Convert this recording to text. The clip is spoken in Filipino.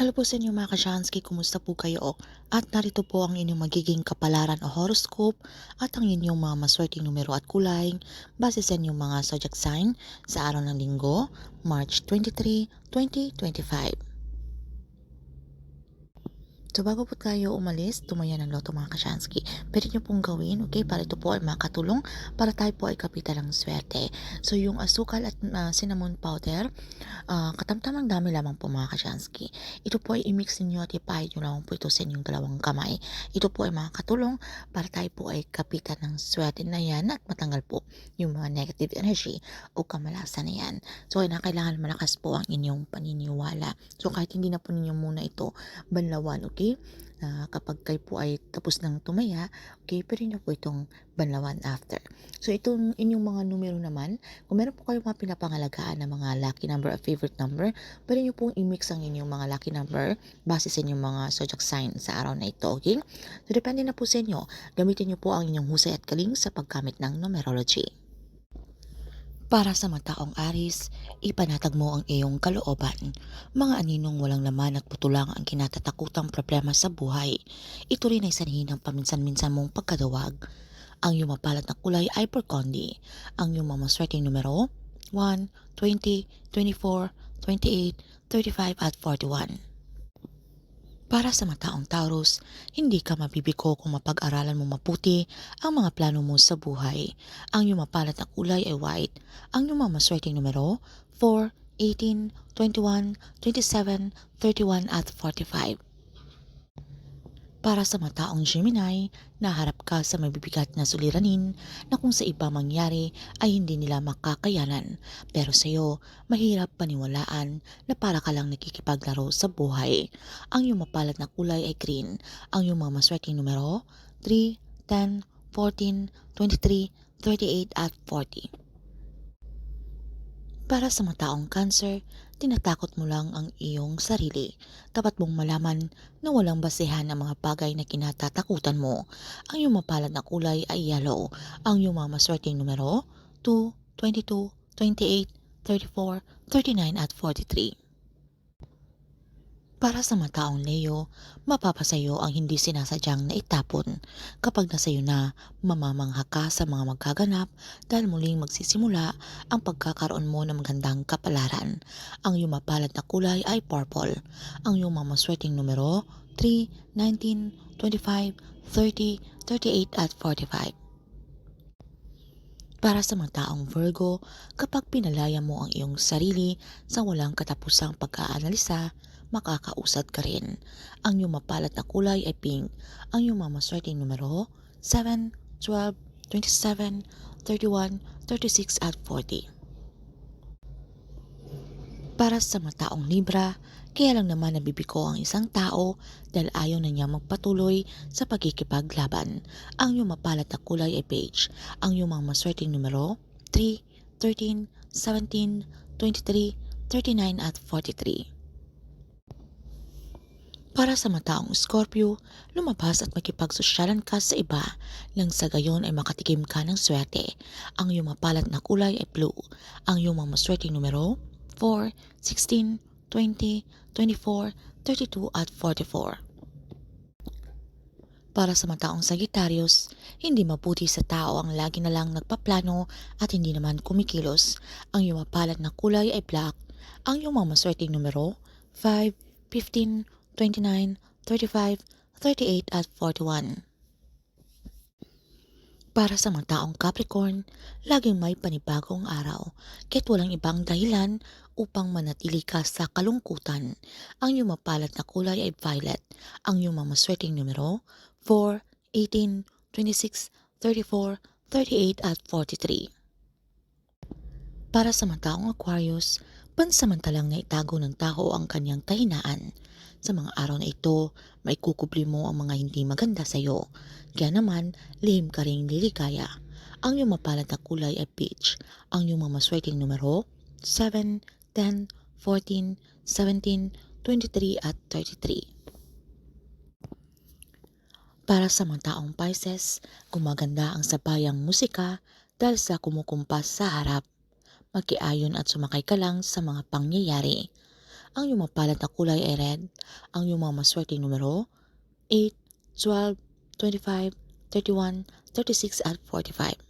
Hello po sa inyo mga kasyansky, kumusta po kayo? At narito po ang inyong magiging kapalaran o horoscope at ang inyong mga maswerteng numero at kulay base sa inyong mga zodiac sign sa araw ng linggo, March 23, 2025. So bago po tayo umalis, tumaya ng loto mga kasyansky. Pwede nyo pong gawin, okay, para ito po ay makatulong para tayo po ay kapital ng swerte. So yung asukal at uh, cinnamon powder, uh, katamtamang dami lamang po mga kasyansky. Ito po ay i-mix niyo at ipahid nyo lamang po ito sa inyong dalawang kamay. Ito po ay makakatulong para tayo po ay kapitan ng swerte na yan at matanggal po yung mga negative energy o kamalasan na yan. So ay kailangan malakas po ang inyong paniniwala. So kahit hindi na po ninyo muna ito banlawan, okay? Uh, kapag kayo po ay tapos ng tumaya, okay, pwede nyo po itong banlawan after. So itong inyong mga numero naman, kung meron po kayong mga pinapangalagaan na mga lucky number or favorite number, pwede nyo pong i-mix ang inyong mga lucky number base sa inyong mga zodiac sign sa araw na ito, okay? So depende na po sa inyo. Gamitin nyo po ang inyong husay at galing sa paggamit ng numerology. Para sa mataong Aris, ipanatag mo ang iyong kalooban. Mga aninong walang laman at putulang ang kinatatakutang problema sa buhay. Ito rin ay sanhin ng paminsan-minsan mong pagkadawag. Ang iyong mapalad na kulay ay porkondi. Ang iyong mamaswerteng numero, 1, 20, 24, 28, 35 at 41. Para sa mataong Taurus, hindi ka mabibiko kung mapag-aralan mo maputi ang mga plano mo sa buhay. Ang iyong mapalat na kulay ay white. Ang iyong mamaswerteng numero, 4, 18, 21, 27, 31 at 45. Para sa mataong Gemini, naharap ka sa mabibigat na suliranin na kung sa iba mangyari ay hindi nila makakayanan. Pero sa iyo, mahirap paniwalaan na para ka lang nakikipaglaro sa buhay. Ang iyong mapalad na kulay ay green. Ang iyong mga maswerteng numero, 3, 10, 14, 23, 38 at 40. Para sa mataong cancer, tinatakot mo lang ang iyong sarili. Dapat mong malaman na walang basehan ang mga bagay na kinatatakutan mo. Ang iyong mapalad na kulay ay yellow. Ang iyong mga maswerteng numero, 2, 22, 28, 34, 39 at 43. Para sa mataong Leo, mapapasayo ang hindi sinasadyang naitapon. Kapag nasayo na, mamamangha ka sa mga magkaganap dahil muling magsisimula ang pagkakaroon mo ng magandang kapalaran. Ang iyong mapalad na kulay ay purple. Ang iyong mamaswerteng numero, 3, 19, 25, 30, 38 at 45. Para sa mga taong Virgo, kapag pinalaya mo ang iyong sarili sa walang katapusang pagkaanalisa, makakausad ka rin. Ang iyong mapalat na kulay ay pink. Ang iyong mamaswerteng numero, 7, 12, 27, 31, 36 at 40. Para sa mataong Libra, kaya lang naman nabibiko ang isang tao dahil ayaw na niya magpatuloy sa pagkikipaglaban. Ang iyong mapalat na kulay ay beige. Ang iyong mga maswerteng numero, 3, 13, 17, 23, 39 at 43. Para sa mataong Scorpio, lumabas at makipagsosyalan ka sa iba nang sa gayon ay makatikim ka ng swerte. Ang iyong mapalat na kulay ay blue. Ang iyong mga maswerteng numero, 4, 16, 20, 24, 32 at 44. Para sa mataong Sagittarius, hindi mabuti sa tao ang lagi na lang nagpaplano at hindi naman kumikilos. Ang iyong mapalat na kulay ay black. Ang iyong mga maswerteng numero, 5, 15, 29, 35, 38 at 41. Para sa mga taong Capricorn, laging may panibagong araw, kahit walang ibang dahilan upang manatili ka sa kalungkutan. Ang iyong mapalat na kulay ay violet. Ang iyong mga maswerteng numero, 4, 18, 26, 34, 38 at 43. Para sa mga taong Aquarius, pansamantalang naitago ng tao ang kanyang kahinaan. Sa mga araw na ito, may kukubli mo ang mga hindi maganda sa iyo. Kaya naman, lihim ka ring liligaya. Ang iyong mapalad na kulay ay peach. Ang iyong mga maswerteng numero, 7, 10, 14, 17, 23 at 33. Para sa mga taong Pisces, gumaganda ang sabayang musika dahil sa kumukumpas sa harap. Magkiayon at sumakay ka lang sa mga pangyayari. Ang iyong mapalad na kulay ay red. Ang iyong mga maswerteng numero 8, 12, 25, 31, 36 at 45.